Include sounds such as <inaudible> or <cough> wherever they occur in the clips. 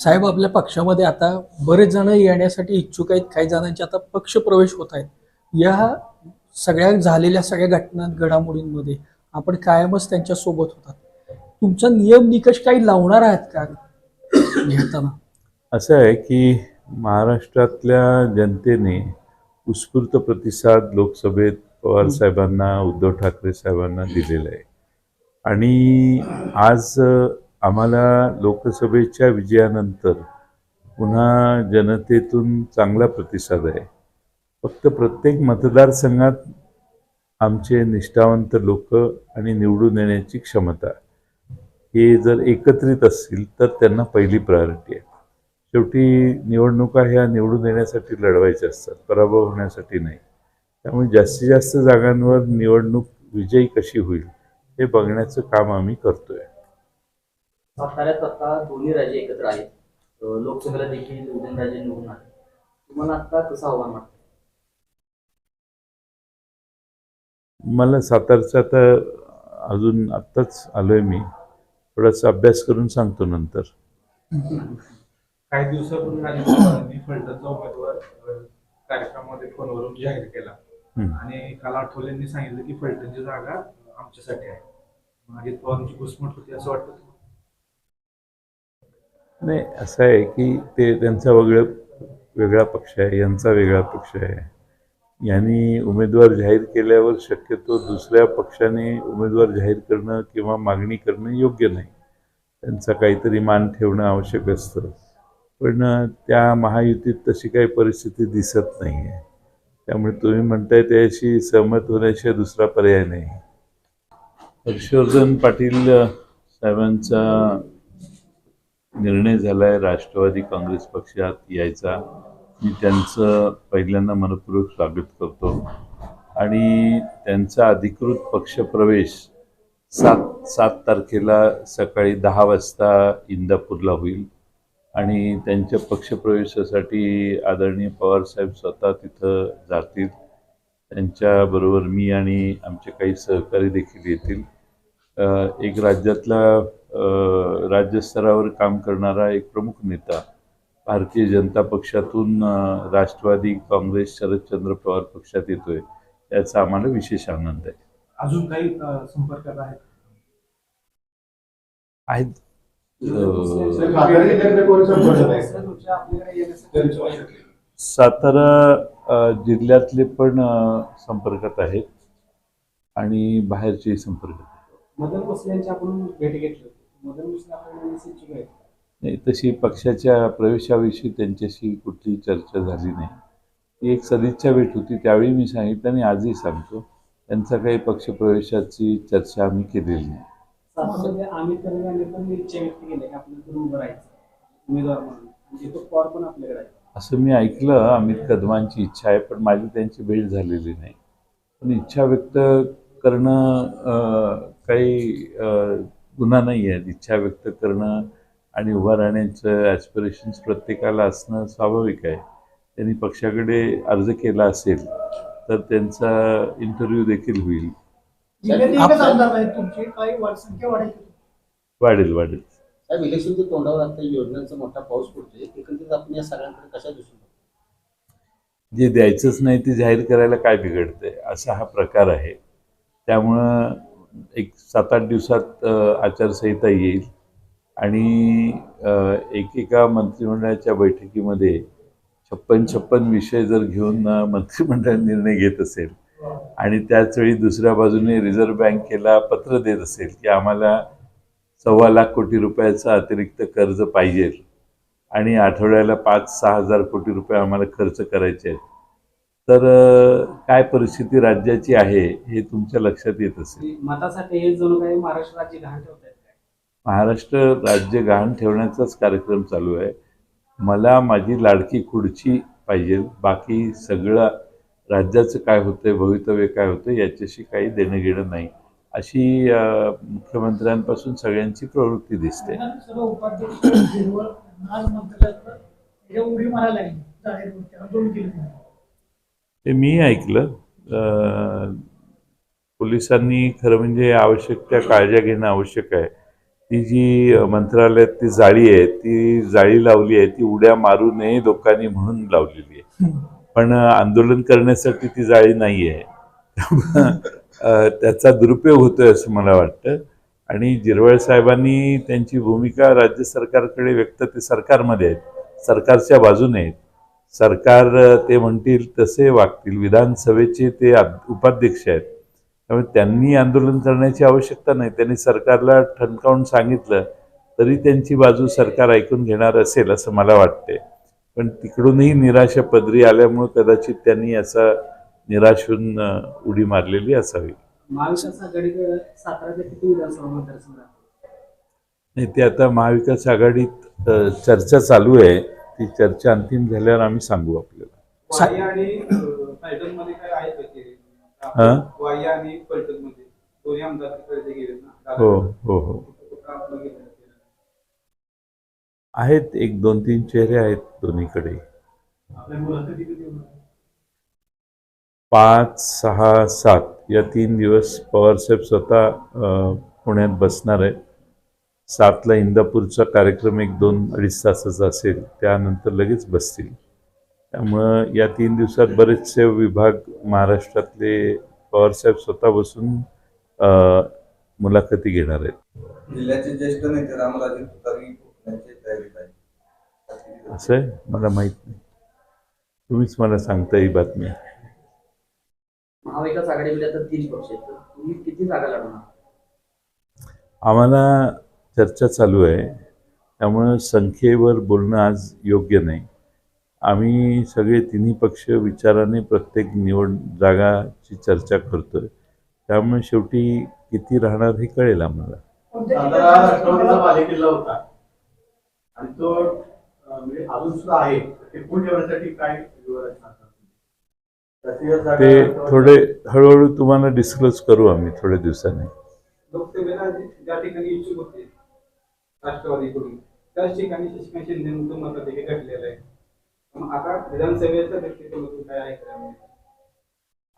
साहेब आपल्या पक्षामध्ये आता बरेच जण येण्यासाठी इच्छुक आहेत काही जणांचे आता पक्ष प्रवेश होत आहेत. या सगळ्या झालेल्या सगळ्या घटना घडामोडींमध्ये आपण कायमच त्यांच्यासोबत होतात. तुमचा नियम निकष काही लावणार आहात का? घेताना असं आहे की महाराष्ट्रातल्या जनतेने उत्स्फूर्त प्रतिसाद लोकसभेत पवार साहेबांना उद्धव ठाकरे साहेबांना दिलेला आहे. आणि आज आम्हाला लोकसभेच्या विजयानंतर पुन्हा जनतेतून चांगला प्रतिसाद आहे. फक्त प्रत्येक मतदारसंघात आमचे निष्ठावंत लोक आणि निवडून येण्याची क्षमता हे जर एकत्रित असतील तर त्यांना पहिली प्रायोरिटी आहे. शेवटी निवडणुका ह्या निवडून येण्यासाठी लढवायच्या असतात पराभव होण्यासाठी नाही. त्यामुळे जास्तीत जास्त जागांवर निवडणूक विजयी कशी होईल हे बघण्याचं काम आम्ही करतोय. साताऱ्यात आता दोन्ही राज्य एकत्र आहेत. लोकसभेला देखील उदयनराजे निवडून आले. तुम्हाला आता कसं आव्हान वाटतं मला सातारचं आता अजून आत्ताच आलोय मी. थोडासा अभ्यास करून सांगतो नंतर. काही दिवसापूर्वी पवारांनी फलटणचा उमेदवार कार्यक्रमामध्ये फोनवरून जाहीर केला. आणि काल आठवलेंनी सांगितलं की फलटणची जागा आमच्यासाठी आहे. मग अजित पवारांची घुसमट होती असं वाटतं? नाही असं आहे की ते त्यांचा वेगळं वेगळा पक्ष आहे यांचा वेगळा पक्ष आहे. यांनी उमेदवार जाहीर केल्यावर शक्यतो दुसऱ्या पक्षाने उमेदवार जाहीर करणं किंवा मागणी करणं योग्य नाही. त्यांचा काहीतरी मान ठेवणं आवश्यक असतं. पण त्या महायुतीत तशी काही परिस्थिती दिसत नाही आहे त्यामुळे तुम्ही म्हणताय त्याशी सहमत होण्याशिवाय दुसरा पर्याय नाही. हर्षवर्धन पाटील साहेबांचा निर्णय झाला आहे राष्ट्रवादी काँग्रेस पक्षात यायचा. मी त्यांचं पहिल्यांदा मनपूर्वक स्वागत करतो. आणि त्यांचा अधिकृत पक्षप्रवेश सात सात तारखेला सकाळी दहा वाजता इंदापूरला होईल. आणि त्यांच्या पक्षप्रवेशासाठी आदरणीय पवारसाहेब स्वतः तिथं जातील. त्यांच्याबरोबर मी आणि आमचे काही सहकारी देखील येतील. एक राज्यातला राज्यस्तरावर काम करणारा एक प्रमुख नेता भारतीय जनता पक्षातून राष्ट्रवादी काँग्रेस शरदचंद्र पवार पक्षात येतोय. याचा आम्हाला विशेष आनंद आहे. अजून काही अ, संपर्कात आहेत? आहेत. सातारा जिल्ह्यातले पण संपर्कात आहेत आणि बाहेरचेही संपर्कात आहेत. मदन आपण भेट घेतली. नाही तशी पक्षाच्या प्रवेशाविषयी त्यांच्याशी कुठलीही चर्चा झाली नाही. ती एक सदिच्छा भेट होती त्यावेळी मी सांगितलं आणि आजही सांगतो. त्यांचा काही पक्षप्रवेशाची चर्चा आम्ही केलेली नाही. असं मी ऐकलं अमित कदमांची इच्छा आहे पण माझी त्यांची भेट झालेली नाही. पण इच्छा व्यक्त करणं काही गुन्हा नाही आहे. इच्छा व्यक्त करणं आणि उभं राहण्याचं ॲस्पिरेशन्स प्रत्येकाला असणं स्वाभाविक आहे. त्यांनी पक्षाकडे अर्ज केला असेल तर त्यांचा इंटरव्ह्यू देखील होईल. वाढेल वाढेल साहेब इलेक्शनच्या तोंडावर आता योजनांचा मोठा पाऊस पडतोय. एकंदरीत आपण या सगळ्यांकडे कशा? जे द्यायचंच नाही ते जाहीर करायला काय बिघडतंय? असा हा प्रकार आहे. त्यामुळं एक सात आठ दिवसात आचारसंहिता येईल आणि एकेका मंत्रिमंडळाच्या बैठकीमध्ये छप्पन छप्पन विषय जर घेऊन मंत्रिमंडळ निर्णय घेत असेल आणि त्याचवेळी दुसऱ्या बाजूने रिझर्व्ह बँकेला पत्र देत असेल की आम्हाला सव्वा लाख कोटी रुपयाचं अतिरिक्त कर्ज पाहिजे आणि आठवड्याला पाच सहा हजार कोटी रुपये आम्हाला खर्च करायचे आहेत तर काय परिस्थिती राज्याची आहे हे तुमच्या लक्षात येत असेल. मतासाठी हे जणू काही महाराष्ट्र राज्य घाण ठेवत महाराष्ट्र राज्य गहाण ठेवण्याचाच कार्यक्रम चालू आहे. मला माझी लाडकी खुर्ची पाहिजे. बाकी सगळं राज्याचं काय होतंय भवितव्य काय होतं याच्याशी काही देणं घेणं नाही. अशी मुख्यमंत्र्यांपासून सगळ्यांची प्रवृत्ती दिसते. उपाध्यक्ष <coughs> ते मी ऐकलं. अ, पोलिसांनी खरं म्हणजे आवश्यक त्या काळज्या घेणं आवश्यक आहे. ती जी मंत्रालयात ती जाळी आहे ती जाळी लावली आहे ती उड्या मारू नये लोकांनी म्हणून लावलेली आहे. पण आंदोलन करण्यासाठी ती जाळी नाही आहे. <laughs> त्याचा दुरुपयोग होतोय असं मला वाटतं. आणि जिरवळ साहेबांनी त्यांची भूमिका राज्य सरकारकडे व्यक्त ते सरकारमध्ये आहेत. सरकारच्या बाजूने आहेत. सरकार ते म्हणतील तसे वागतील. विधानसभेचे ते उपाध्यक्ष आहेत. त्यामुळे त्यांनी आंदोलन करण्याची आवश्यकता नाही. त्यांनी सरकारला ठणकावून सांगितलं तरी त्यांची बाजू सरकार ऐकून घेणार असेल असं मला वाटते पण तिकडूनही निराशा पदरी आल्यामुळे कदाचित त्यांनी असा निराश होऊन उडी मारलेली असावी? नाही ते आता महाविकास आघाडीत चर्चा चालू आहे. ती चर्चा अंतिम झाल्यावर आम्ही सांगू आपल्याला? हा? हो हो हो. आहेत एक दोन तीन चेहरे आहेत दोन्हीकडे? पाच सहा सात या तीन दिवस पवारसाहेब स्वतः पुण्यात बसणार आहेत सातला इंदापूरचा कार्यक्रम एक दोन अडीच तासाचा असेल त्यानंतर लगेच बसतील. त्यामुळं या तीन दिवसात बरेचसे विभाग महाराष्ट्रातले पवारसाहेब स्वतः बसून मुलाखती घेणार आहेत. जिल्ह्याचे ज्येष्ठ नेते रामराजे तुतारी यांची तयारीत आहे. असं आहे? मला माहीत नाही. तुम्हीच मला सांगता ही बातमी. महाविकास आघाडीमध्ये आता तीन पक्ष आहेत. तर तुम्ही किती जागा लढवणार? आम्हाला चर्चा चालू आहे. त्यामुळं संख्येवर बोलणं आज योग्य नाही. आम्ही सगळे तिन्ही पक्ष विचाराने प्रत्येक निवड जागाची चर्चा करतोय. त्यामुळे शेवटी किती राहणार हे कळेल आम्हाला. तो म्हणजे ते थोडे हळूहळू तुम्हाला डिस्क्लोज करू आम्ही थोड्या दिवसांनी लोकसभेला जे- ज्या ठिकाणी इच्छुक होते राष्ट्रवादीकडून. त्याच ठिकाणी शशिकांत शिंदेचं मताधिक्य घटलेलं आहे. मग आता विधानसभेच्या दृष्टिकोनातून काय आहे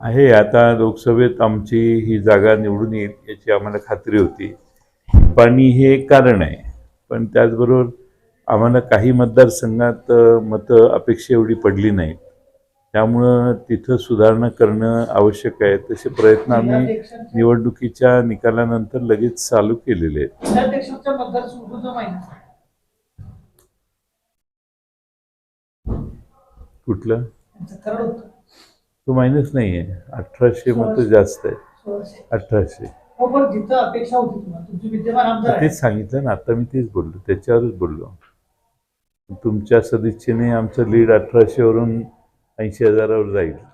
आहे आता लोकसभेत आमची ही जागा निवडून येईल याची आम्हाला खात्री होती. पण हे एक कारण आहे. पण त्याचबरोबर आम्हाला काही मतदारसंघात मतं अपेक्षा एवढी पडली नाहीत. त्यामुळं तिथं सुधारणा करणं आवश्यक आहे. तसे प्रयत्न आम्ही निवडणुकीच्या निकालानंतर लगेच चालू केलेले आहेत. कुठलं? तो मायनस नाही आहे. अठराशे मतं जास्त आहे. अठराशे. हो तेच सांगितलं ना आता मी तेच बोललो त्याच्यावरच बोललो. तुमच्या सदिच्छेने आमचं लीड अठराशेवरून Ansiyeler oradaydı.